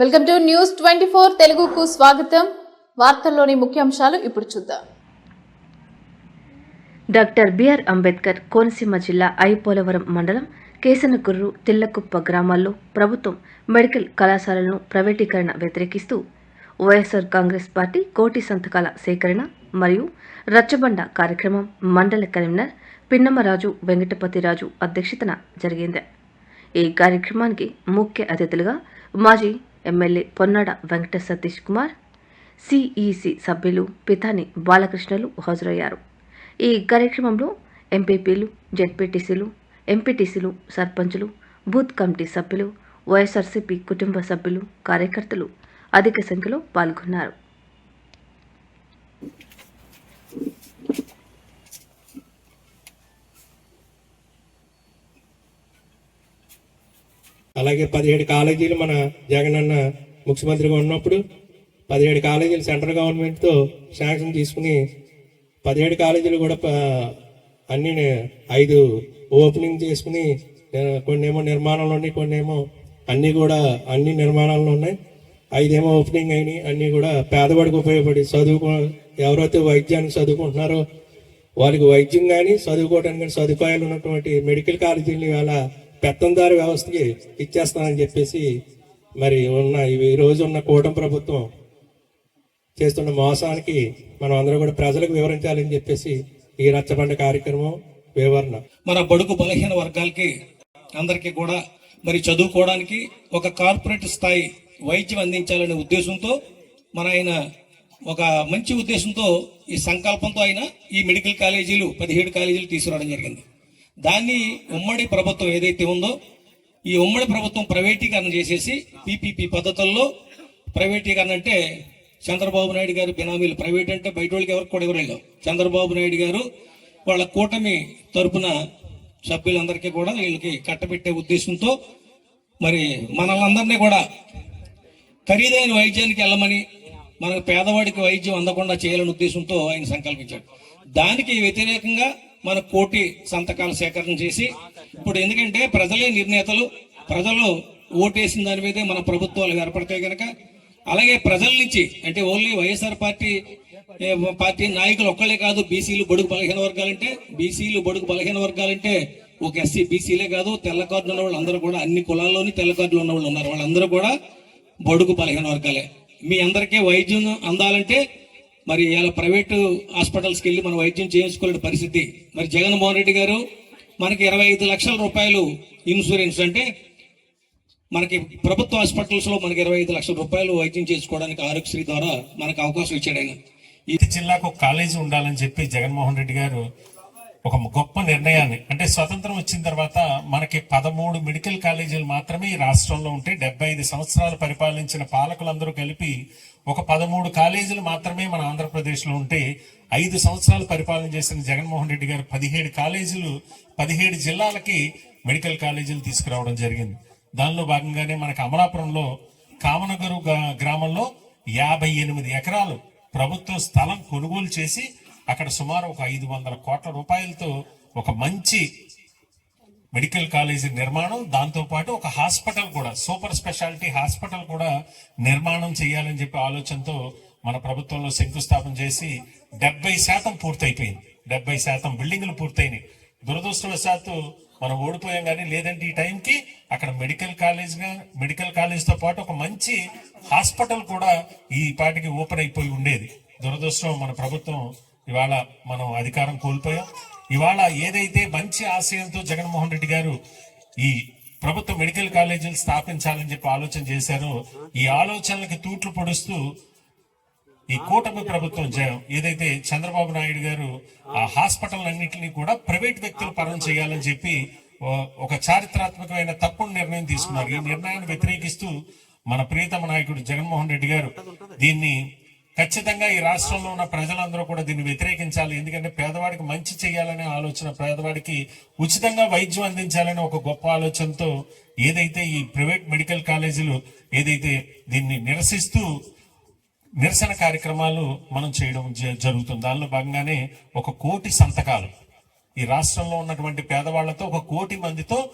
Welcome to news twenty four తెలుగుకు స్వాగతం. వార్తల్లోని ముఖ్యాంశాలు ఇప్పుడు చూద్దాం. డాక్టర్ బిఆర్ అంబేద్కర్ కోనసీమ జిల్లా ఐపోలవరం మండలం కేసనకుర్రు తిల్లకుప్ప గ్రామాల్లో ప్రభుత్వం మెడికల్ కళాశాలలను ప్రైవేటీకరణ వ్యతిరేకిస్తూ వైఎస్ఆర్ కాంగ్రెస్ పార్టీ కోటి సంతకాల సేకరణ మరియు రచ్చబండ కార్యక్రమం మండల కన్వీనర్ పిన్నమరాజు వెంకటపతిరాజు అధ్యక్షతన జరిగింది. ఈ కార్యక్రమానికి ముఖ్య అతిథులుగా మాజీ ఎమ్మెల్యే పొన్నాడ వెంకట సతీష్ కుమార్ సిఈసి సభ్యులు పితాని బాలకృష్ణలు హాజరయ్యారు. ఈ కార్యక్రమంలో ఎంపీపీలు జెడ్పీటీసీలు ఎంపీటీసీలు సర్పంచులు బూత్ కమిటీ సభ్యులు వైఎస్ఆర్సీపీ కుటుంబ సభ్యులు కార్యకర్తలు అధిక సంఖ్యలో పాల్గొన్నారు. అలాగే పదిహేడు కాలేజీలు మన జగన్ అన్న ముఖ్యమంత్రిగా ఉన్నప్పుడు పదిహేడు కాలేజీలు సెంట్రల్ గవర్నమెంట్తో శాంక్షన్ తీసుకుని పదిహేడు కాలేజీలు కూడా అన్నీ అన్ని ఐదు ఓపెనింగ్ చేసుకుని కొన్ని ఏమో నిర్మాణంలో ఉన్నాయి కొన్ని ఏమో అన్నీ కూడా అన్ని నిర్మాణాల్లో ఉన్నాయి. ఐదేమో ఓపెనింగ్ అయినాయి అన్నీ కూడా పేదవాడికి ఉపయోగపడి చదువుకో ఎవరైతే వైద్యానికి చదువుకుంటున్నారో వాళ్ళకి వైద్యం కానీ చదువుకోవడానికి కానీ సదుపాయాలు ఉన్నటువంటి మెడికల్ కాలేజీలు ఇవాళ పెత్తందారి వ్యవస్థకి ఇచ్చేస్తానని చెప్పేసి మరి ఉన్న ఇవి ఉన్న కూటమి ప్రభుత్వం చేస్తున్న మోసానికి మనం అందరూ కూడా ప్రజలకు వివరించాలని చెప్పేసి ఈ రచ్చబండ కార్యక్రమం వివరణ. మన బడుగు బలహీన వర్గాలకి అందరికీ కూడా మరి చదువుకోవడానికి ఒక కార్పొరేట్ స్థాయి వైద్యం అందించాలనే ఉద్దేశంతో మన ఆయన ఒక మంచి ఉద్దేశంతో ఈ సంకల్పంతో ఆయన ఈ మెడికల్ కాలేజీలు పదిహేడు కాలేజీలు తీసుకురావడం జరిగింది. దాన్ని ఉమ్మడి ప్రభుత్వం ఏదైతే ఉందో ఈ ఉమ్మడి ప్రభుత్వం ప్రైవేటీకరణ చేసేసి పీపీపీ పద్ధతుల్లో ప్రైవేటీకరణ అంటే చంద్రబాబు నాయుడు గారు బినామీలు. ప్రైవేట్ అంటే బయట వాళ్ళకి ఎవరికి కూడా ఎవరు చంద్రబాబు నాయుడు గారు వాళ్ళ కూటమి తరపున సభ్యులందరికీ కూడా వీళ్ళకి కట్టబెట్టే ఉద్దేశంతో మరి మనల్ని కూడా ఖరీదైన వైద్యానికి వెళ్ళమని మన పేదవాడికి వైద్యం అందకుండా చేయాలనే ఉద్దేశంతో ఆయన సంకల్పించాడు. దానికి వ్యతిరేకంగా మన కోటి సంతకాలు సేకరణ చేసి ఇప్పుడు ఎందుకంటే ప్రజలే నిర్ణేతలు ప్రజలు ఓటేసిన దాని మీదే మన ప్రభుత్వాలు ఏర్పడతాయి కనుక అలాగే ప్రజల నుంచి అంటే ఓన్లీ వైఎస్ఆర్ పార్టీ పార్టీ నాయకులు ఒక్కళ్ళే కాదు బీసీలు బడుగు బలహీన వర్గాలంటే బీసీలు బడుగు బలహీన వర్గాలంటే ఒక ఎస్సీ బీసీలే కాదు తెల్ల కార్డులు ఉన్న వాళ్ళందరూ కూడా అన్ని కులాల్లోని తెల్ల కార్డులు ఉన్న వాళ్ళు ఉన్నారు. వాళ్ళందరూ కూడా బడుగు బలహీన వర్గాలే. మీ అందరికీ వైద్యం అందాలంటే మరి ఇలా ప్రైవేటు హాస్పిటల్స్కి వెళ్ళి మనం వైద్యం చేయించుకోలేని పరిస్థితి. మరి జగన్మోహన్ రెడ్డి గారు మనకి ఇరవై ఐదు లక్షల రూపాయలు ఇన్సూరెన్స్ అంటే మనకి ప్రభుత్వ హాస్పిటల్స్లో మనకి ఇరవై ఐదు లక్షల రూపాయలు వైద్యం చేసుకోవడానికి ఆరోగ్యశ్రీ ద్వారా మనకు అవకాశం ఇచ్చాడు ఆయన. ఈ జిల్లాకు ఒక కాలేజీ ఉండాలని చెప్పి జగన్మోహన్ రెడ్డి గారు ఒక గొప్ప నిర్ణయాన్ని. అంటే స్వతంత్రం వచ్చిన తర్వాత మనకి పదమూడు మెడికల్ కాలేజీలు మాత్రమే ఈ రాష్ట్రంలో ఉంటే డెబ్బై ఐదు సంవత్సరాలు పరిపాలించిన పాలకులందరూ కలిపి ఒక పదమూడు కాలేజీలు మాత్రమే మన ఆంధ్రప్రదేశ్లో ఉంటే ఐదు సంవత్సరాలు పరిపాలన చేసిన జగన్మోహన్ రెడ్డి గారు పదిహేడు కాలేజీలు పదిహేడు జిల్లాలకి మెడికల్ కాలేజీలు తీసుకురావడం జరిగింది. దానిలో భాగంగానే మనకి అమలాపురంలో కామనగరు గ్రామంలో యాభై ఎనిమిది ఎకరాలు ప్రభుత్వ స్థలం కొనుగోలు చేసి అక్కడ సుమారు ఒక ఐదు వందల కోట్ల రూపాయలతో ఒక మంచి మెడికల్ కాలేజీ నిర్మాణం దాంతోపాటు ఒక హాస్పిటల్ కూడా సూపర్ స్పెషాలిటీ హాస్పిటల్ కూడా నిర్మాణం చేయాలని చెప్పి ఆలోచనతో మన ప్రభుత్వంలో శంకుస్థాపన చేసి డెబ్బై శాతం పూర్తయిపోయింది. డెబ్బై శాతం బిల్డింగ్లు పూర్తయినాయి. దురదృష్టవశాత్తు మనం ఓడిపోయాం కానీ లేదంటే ఈ టైంకి అక్కడ మెడికల్ కాలేజ్గా మెడికల్ కాలేజ్తో పాటు ఒక మంచి హాస్పిటల్ కూడా ఈ పాటికి ఓపెన్ అయిపోయి ఉండేది. దురదృష్టం మన ప్రభుత్వం ఇవాళ మనం అధికారం కోల్పోయాం. ఇవాళ ఏదైతే మంచి ఆశయంతో జగన్మోహన్ రెడ్డి గారు ఈ ప్రభుత్వ మెడికల్ కాలేజీలు స్థాపించాలని చెప్పి ఆలోచన చేశారో ఈ ఆలోచనలకి తూట్లు పొడుస్తూ ఈ కూటమి ప్రభుత్వం ఏదైతే చంద్రబాబు నాయుడు గారు ఆ హాస్పిటల్ అన్నింటినీ కూడా ప్రైవేట్ వ్యక్తులు పరం చేయాలని చెప్పి ఒక చారిత్రాత్మకమైన తప్పుడు నిర్ణయం తీసుకున్నారు. ఈ నిర్ణయాన్ని వ్యతిరేకిస్తూ మన ప్రియతమ నాయకుడు జగన్మోహన్ రెడ్డి గారు దీన్ని ఖచ్చితంగా ఈ రాష్ట్రంలో ఉన్న ప్రజలందరూ కూడా దీన్ని వ్యతిరేకించాలి. ఎందుకంటే పేదవాడికి మంచి చేయాలనే ఆలోచన పేదవాడికి ఉచితంగా వైద్యం అందించాలనే ఒక గొప్ప ఆలోచనతో ఏదైతే ఈ ప్రైవేట్ మెడికల్ కాలేజీలు ఏదైతే దీన్ని నిరసిస్తూ నిరసన కార్యక్రమాలు మనం చేయడం జ- జరుగుతుంది. దానిలో భాగంగానే ఒక కోటి సంతకాలు. ఈ రాష్ట్రంలో ఉన్నటువంటి పేదవాళ్ళతో ఒక కోటి మందితో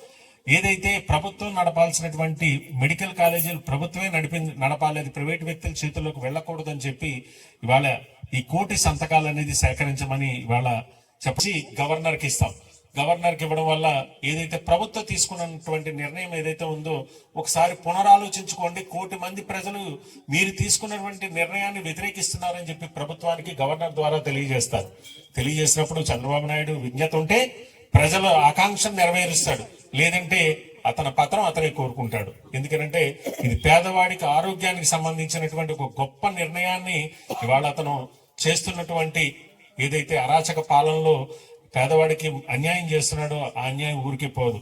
ఏదైతే ప్రభుత్వం నడపాల్సినటువంటి మెడికల్ కాలేజీలు ప్రభుత్వమే నడిపి నడపాలి అది ప్రైవేట్ వ్యక్తుల చేతుల్లోకి వెళ్ళకూడదని చెప్పి ఇవాళ ఈ కోటి సంతకాలు అనేది సేకరించమని ఇవాళ చెప్పి గవర్నర్కి ఇస్తాం. గవర్నర్కి ఇవ్వడం వల్ల ఏదైతే ప్రభుత్వం తీసుకున్నటువంటి నిర్ణయం ఏదైతే ఉందో ఒకసారి పునరాలోచించుకోండి. కోటి మంది ప్రజలు మీరు తీసుకున్నటువంటి నిర్ణయాన్ని వ్యతిరేకిస్తున్నారని చెప్పి ప్రభుత్వానికి గవర్నర్ ద్వారా తెలియజేస్తారు. తెలియజేసినప్పుడు చంద్రబాబు నాయుడు విజ్ఞత ఉంటే ప్రజల ఆకాంక్షను నెరవేరుస్తాడు. లేదంటే అతని పత్రం అతనే కోరుకుంటాడు. ఎందుకంటే ఇది పేదవాడికి ఆరోగ్యానికి సంబంధించినటువంటి ఒక గొప్ప నిర్ణయాన్ని ఇవాళ అతను చేస్తున్నటువంటి ఏదైతే అరాచక పాలనలో పేదవాడికి అన్యాయం చేస్తున్నాడో ఆ అన్యాయం ఊరికి పోదు.